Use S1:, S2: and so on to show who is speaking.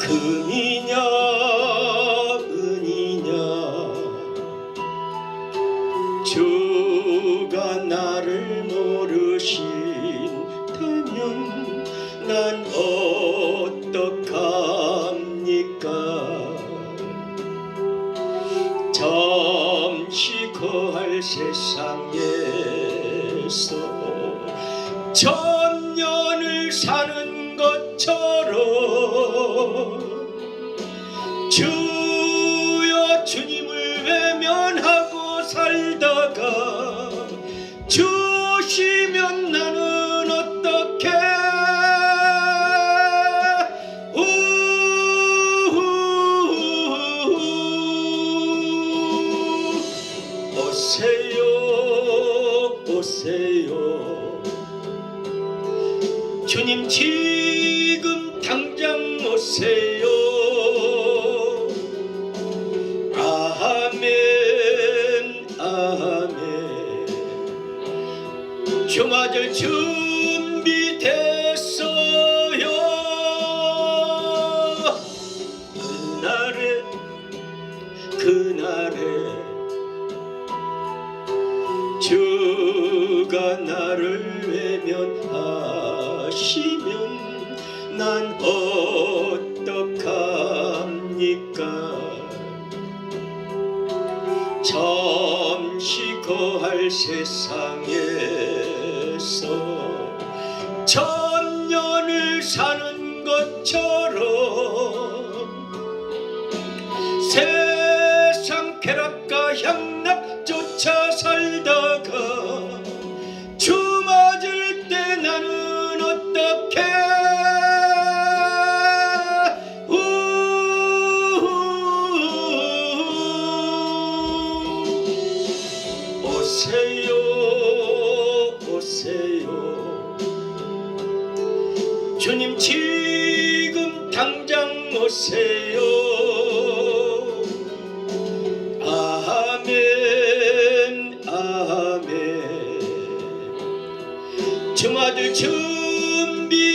S1: 금이냐 은이냐. 주가 나를 모르신다면 난 어떡합니까? 잠시 거할 세상에서 천 주여 주님을 외면하고 살다가 주시면 나는 어떻게? 오세요 오세요. 주님 지금 당장 오세요 주맞을 준비됐어요. 그날에 그날에 주가 나를 외면하시면 난 어떡합니까? 잠시 거할 세상에 서 천년을 사는 것처럼 세상 쾌락과 향락 쫓아 살다가 주 맞을 때 나는 어떻게 주님 지금 당장 오세요. 아멘 아멘. 주마들 준비됐어